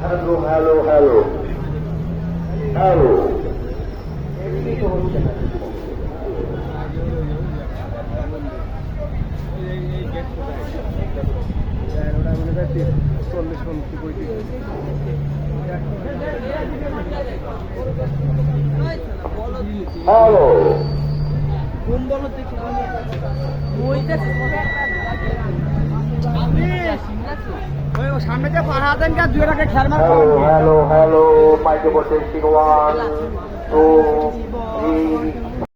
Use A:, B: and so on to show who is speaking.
A: Hello hello hello.
B: Hello. চল্লিশ পঞ্চাশ
A: hello.
B: সামনে যে পাহাড় দেন কা দুই টাকা খেয়াল মার
A: hello hello microphone testing one two three